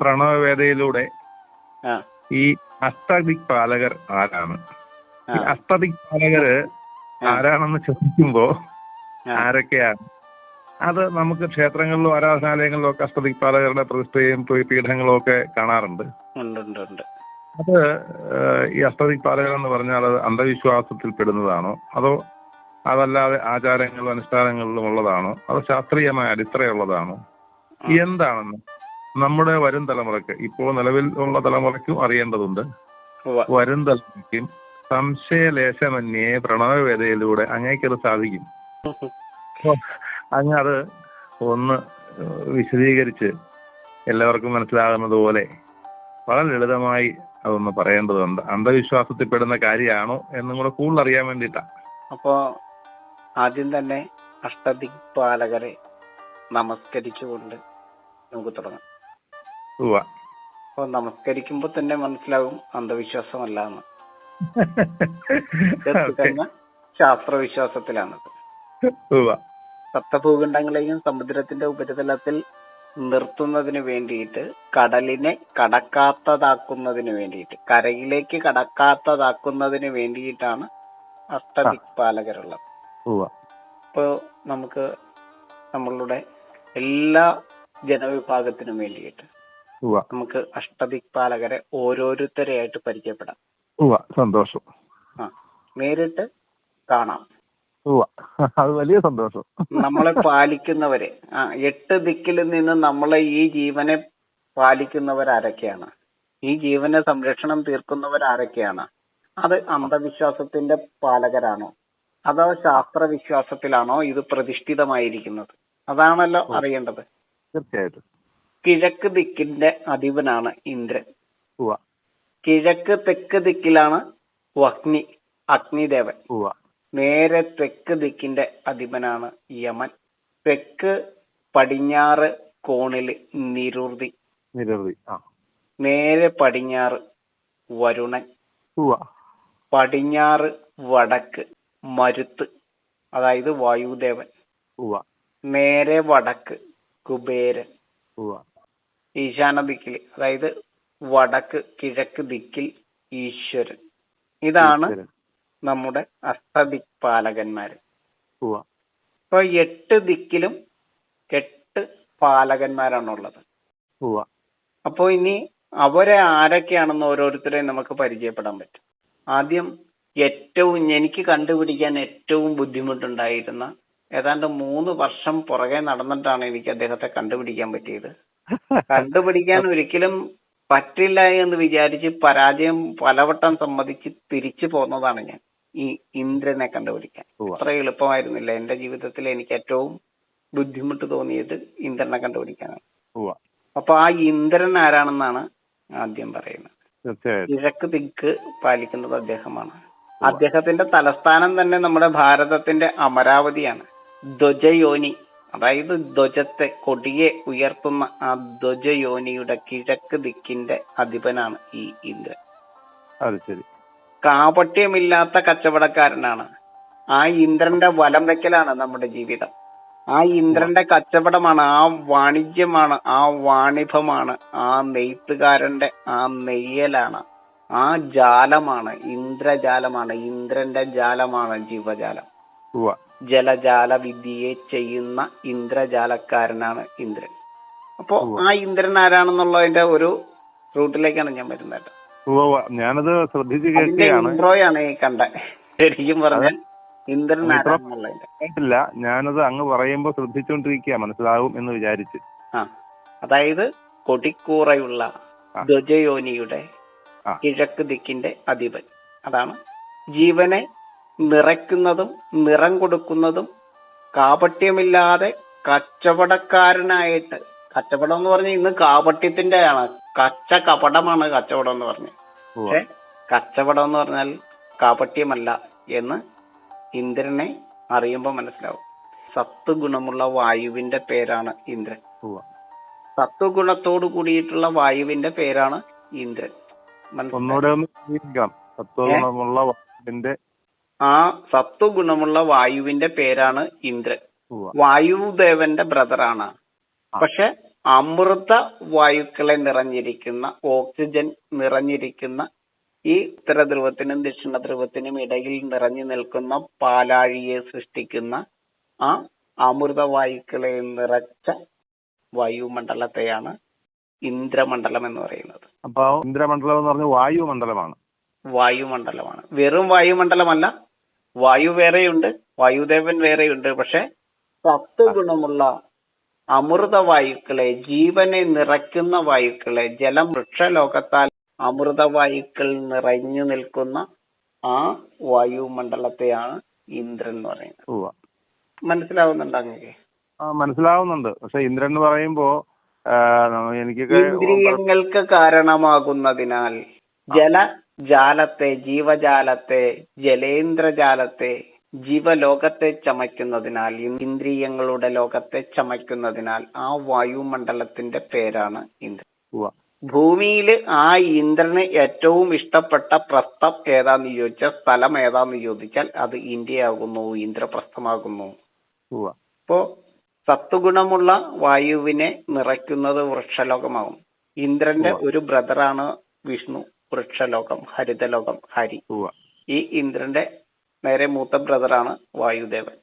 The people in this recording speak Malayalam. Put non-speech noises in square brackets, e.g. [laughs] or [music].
പ്രണവവേദയിലൂടെ ഈ അഷ്ടദിക്പാലകർ ആരാണ്? ഈ അഷ്ടദിക്പാലകര് ആരാണെന്ന് ചോദിക്കുമ്പോ ആരൊക്കെയാണ്? അത് നമുക്ക് ക്ഷേത്രങ്ങളിലും ആരാധനാലയങ്ങളിലും ഒക്കെ അഷ്ടദിക്പാലകരുടെ പ്രതിഷ്ഠയും പീഠങ്ങളും ഒക്കെ കാണാറുണ്ട്. അത് ഈ ഈ അഷ്ടദിക്പാലകർ എന്ന് പറഞ്ഞാൽ അത് അന്ധവിശ്വാസത്തിൽ പെടുന്നതാണോ? അതോ അതല്ലാതെ ആചാരങ്ങളിലും അനുഷ്ഠാനങ്ങളിലും ഉള്ളതാണോ? അതോ ശാസ്ത്രീയമായ അടിത്തറയുള്ളതാണോ? എന്താണെന്ന്? നമ്മുടെ വരും തലമുറയ്ക്ക് ഇപ്പോൾ നിലവിൽ ഉള്ള തലമുറയ്ക്കും അറിയേണ്ടതുണ്ട്. വരും തലമുറയ്ക്കും സംശയലേശമന്യേ പ്രണവവേദയിലൂടെ അങ്ങേക്കത് സാധിക്കും. അങ്ങ് അത് ഒന്ന് വിശദീകരിച്ച് എല്ലാവർക്കും മനസ്സിലാകുന്നത് പോലെ വളരെ ലളിതമായി അതൊന്ന് പറയേണ്ടതുണ്ട്. അന്ധവിശ്വാസത്തിൽ പെടുന്ന കാര്യമാണോ എന്നും കൂടെ കൂടുതൽ അറിയാൻ വേണ്ടിയിട്ടാണ് അപ്പോ ആദ്യം തന്നെ അഷ്ടദിക്പാലകരെ നമസ്കരിച്ചുകൊണ്ട് നമുക്ക് തുടങ്ങാം. അപ്പൊ നമസ്കരിക്കുമ്പോ തന്നെ മനസ്സിലാവും അന്ധവിശ്വാസമല്ല എന്ന് [laughs] ശാസ്ത്രവിശ്വാസത്തിലാണ്. സപ്തഭൂഖണ്ഡങ്ങളെയും സമുദ്രത്തിന്റെ ഉപരിതലത്തിൽ നിർത്തുന്നതിന് വേണ്ടിയിട്ട് കടലിനെ കടക്കാത്തതാക്കുന്നതിന് വേണ്ടിയിട്ട് കരയിലേക്ക് കടക്കാത്തതാക്കുന്നതിന് വേണ്ടിയിട്ടാണ് അഷ്ടദിക്പാലകരുള്ളത്. ഇപ്പോ നമുക്ക് നമ്മളുടെ എല്ലാ ജനവിഭാഗത്തിനും വേണ്ടിയിട്ട്. നമുക്ക് അഷ്ടദിക്പാലകരെ ഓരോരുത്തരെയായിട്ട് പരിചയപ്പെടാം. സന്തോഷം. ആ. നേരിട്ട് കാണാം. അത് വലിയ സന്തോഷം. നമ്മളെ പാലിക്കുന്നവരെ. ആ എട്ട് ദിക്കിൽ നിന്ന് നമ്മളെ ഈ ജീവനെ പാലിക്കുന്നവരാരൊക്കെയാണ്? ഈ ജീവനെ സംരക്ഷണം തീർക്കുന്നവരാരൊക്കെയാണ്? അത് അന്ധവിശ്വാസത്തിന്റെ പാലകരാണോ? അതോ ശാസ്ത്രവിശ്വാസത്തിലാണോ ഇത് പ്രതിഷ്ഠിതമായിരിക്കുന്നത്? അതാണല്ലോ അറിയേണ്ടത്. തീർച്ചയായിട്ടും. കിഴക്ക് ദിക്കിന്റെ അധിപനാണ് ഇന്ദ്രൻ. കിഴക്ക് തെക്ക് ദിക്കിലാണ് വഗ്നി അഗ്നിദേവൻ. നേരെ തെക്ക് ദിക്കിന്റെ അധിപനാണ് യമൻ തെക്ക് പടിഞ്ഞാറ് കോണിൽ നിരുതി നിരുതി നേരെ പടിഞ്ഞാറ് വരുണൻ. പടിഞ്ഞാറ് വടക്ക് മരുത്ത് അതായത് വായുദേവൻ. നേരെ വടക്ക് കുബേരൻ. ഈശാന ദിക്കിൽ അതായത് വടക്ക് കിഴക്ക് ദിക്കിൽ ഈശ്വരൻ ഇതാണ്. നമ്മുടെ അഷ്ടദിക്പാലകന്മാര്. ഇപ്പൊ എട്ട് ദിക്കിലും എട്ട് പാലകന്മാരാണുള്ളത്. അപ്പോ ഇനി അവരെ ആരൊക്കെയാണെന്ന് ഓരോരുത്തരെയും നമുക്ക് പരിചയപ്പെടാൻ പറ്റും ആദ്യം ഏറ്റവും എനിക്ക് കണ്ടുപിടിക്കാൻ ഏറ്റവും ബുദ്ധിമുട്ടുണ്ടായിരുന്ന ഏതാണ്ട് മൂന്ന് വർഷം പുറകെ നടന്നിട്ടാണ് എനിക്ക് അദ്ദേഹത്തെ കണ്ടുപിടിക്കാൻ പറ്റിയത് കണ്ടുപിടിക്കാൻ ഒരിക്കലും പറ്റില്ല എന്ന് വിചാരിച്ച് പരാജയം പലവട്ടം സമ്മതിച്ച് തിരിച്ചു പോന്നതാണ് ഞാൻ. ഈ ഇന്ദ്രനെ കണ്ടുപിടിക്കാൻ. അത്ര എളുപ്പമായിരുന്നില്ല എന്റെ ജീവിതത്തിൽ എനിക്ക് ഏറ്റവും ബുദ്ധിമുട്ട് തോന്നിയത് ഇന്ദ്രനെ കണ്ടുപിടിക്കാനാണ്. അപ്പൊ ആ ഇന്ദ്രൻ ആരാണെന്നാണ് ആദ്യം പറയുന്നത്. കിഴക്ക് ദിക്ക് പാലിക്കുന്നത് അദ്ദേഹമാണ്. അദ്ദേഹത്തിന്റെ തലസ്ഥാനം തന്നെ നമ്മുടെ ഭാരതത്തിന്റെ അമരാവതിയാണ്. ധ്വജയോനി. അതായത് ധ്വജത്തെ കൊടിയെ ഉയർത്തുന്ന ആ ധ്വജയോനിയുടെ കിഴക്ക് ദിക്കിന്റെ അധിപനാണ് ഈ ഇന്ദ്രൻ. അത് ശരി. കാപട്യമില്ലാത്ത കച്ചവടക്കാരനാണ്. ആ ഇന്ദ്രന്റെ വലം വെക്കലാണ് നമ്മുടെ ജീവിതം. ആ ഇന്ദ്രന്റെ കച്ചവടമാണ് ആ വാണിജ്യമാണ് ആ വാണിഭമാണ് ആ നെയ്ത്തുകാരന്റെ ആ നെയ്യലാണ് ആ ജാലമാണ് ഇന്ദ്രജാലമാണ് ഇന്ദ്രന്റെ ജാലമാണ് ജീവജാലം. ജലജാല വിദ്യയെ ചെയ്യുന്ന ഇന്ദ്രജാലക്കാരനാണ് ഇന്ദ്രൻ. അപ്പോ ആ ഇന്ദ്രൻ ആരാണെന്നുള്ളതിന്റെ ഒരു റൂട്ടിലേക്കാണ് ഞാൻ വരുന്നത്. ഞാനത് ശ്രദ്ധിച്ചു കേൾക്കുകയാണ്. ഇൻട്രോയാണ് ഈ കണ്ട. ശരിക്കും പറഞ്ഞാൽ ഇന്ദ്രൻ ആരാണെന്നുള്ളതിന്റെ. കേട്ടില്ല ഞാനത് അങ്ങ് പറയുമ്പോ ശ്രദ്ധിച്ചുകൊണ്ടിരിക്കുക മനസ്സിലാവും എന്ന് വിചാരിച്ച്. ആ അതായത് കൊടിക്കൂറയുള്ള. ധ്വജയോനിയുടെ കിഴക്ക് ദിക്കിന്റെ അധിപൻ. അതാണ് ജീവനെ നിറയ്ക്കുന്നതും നിറം കൊടുക്കുന്നതും കാപട്യമില്ലാതെ കച്ചവടക്കാരനായിട്ട് കച്ചവടം എന്ന് പറഞ്ഞാൽ ഇന്ന് കാപട്യത്തിന്റെയാണ്. കച്ച കപടമാണ് കച്ചവടം എന്ന് പറഞ്ഞ്. പക്ഷെ കച്ചവടം എന്ന് പറഞ്ഞാൽ കാപട്യമല്ല എന്ന് ഇന്ദ്രനെ അറിയുമ്പോൾ മനസ്സിലാവും. സത്ത് ഗുണമുള്ള വായുവിന്റെ പേരാണ് ഇന്ദ്രൻ. സത്വഗുണത്തോട് കൂടിയിട്ടുള്ള വായുവിന്റെ പേരാണ് ഇന്ദ്രൻ. വിശദീകരിക്കാം സത്വഗുണമുള്ള വാക്കിന്റെ ആ സത്വഗുണമുള്ള വായുവിന്റെ പേരാണ് ഇന്ദ്രൻ. വായുദേവന്റെ ബ്രദറാണ്. പക്ഷെ അമൃത വായുക്കളെ നിറഞ്ഞിരിക്കുന്ന ഓക്സിജൻ നിറഞ്ഞിരിക്കുന്ന ഈ ഉത്തരധ്രുവത്തിനും ദക്ഷിണ ധ്രുവത്തിനും ഇടയിൽ നിറഞ്ഞു നിൽക്കുന്ന പാലാഴിയെ സൃഷ്ടിക്കുന്ന ആ അമൃത വായുക്കളെ നിറച്ച വായുമണ്ഡലത്തെയാണ് ഇന്ദ്രമണ്ഡലം എന്ന് പറയുന്നത്. അപ്പൊ ഇന്ദ്രമണ്ഡലം എന്ന് പറഞ്ഞ വായുമണ്ഡലമാണ്. വായുമണ്ഡലമാണ്. വെറും വായുമണ്ഡലമല്ല വായു വേറെയുണ്ട് വായുദേവൻ വേറെയുണ്ട് പക്ഷെ സത്വഗുണമുള്ള ഗുണമുള്ള അമൃത വായുക്കളെ ജീവനെ നിറയ്ക്കുന്ന വായുക്കളെ ജലം വൃക്ഷലോകത്താൽ അമൃത വായുക്കൾ നിറഞ്ഞു നിൽക്കുന്ന ആ വായുമണ്ഡലത്തെയാണ് ഇന്ദ്രൻ എന്ന് പറയുന്നത്. മനസ്സിലാവുന്നുണ്ട് അങ്ങനെ ആ മനസ്സിലാവുന്നുണ്ട്. പക്ഷെ ഇന്ദ്രൻ എന്ന് പറയുമ്പോ എനിക്ക് ഇന്ദ്രിയങ്ങൾക്ക് കാരണമാകുന്നതിനാൽ ജലജാലത്തെ ജീവജാലത്തെ ജലേന്ദ്രജാലത്തെ ജീവലോകത്തെ ചമയ്ക്കുന്നതിനാൽ ഇന്ദ്രിയങ്ങളുടെ ലോകത്തെ ചമയ്ക്കുന്നതിനാൽ ആ വായുമണ്ഡലത്തിന്റെ പേരാണ് ഇന്ദ്രൻ. ഭൂമിയിൽ ആ ഇന്ദ്രന് ഏറ്റവും ഇഷ്ടപ്പെട്ട പ്രസ്ഥം ഏതാന്ന് ചോദിച്ചാൽ സ്ഥലം ഏതാന്ന് ചോദിച്ചാൽ അത് ഇന്ത്യയാകുന്നു ഇന്ദ്രപ്രസ്ഥമാകുന്നു. അപ്പോ സത്വഗുണമുള്ള വായുവിനെ നിറയ്ക്കുന്നത് വൃക്ഷലോകമാകും ഇന്ദ്രന്റെ. ഒരു ബ്രദറാണ് വിഷ്ണു. വൃക്ഷലോകം ഹരിതലോകം ഹരി. ഈ ഇന്ദ്രന്റെ നേരെ മൂത്ത ബ്രദറാണ് വായുദേവൻ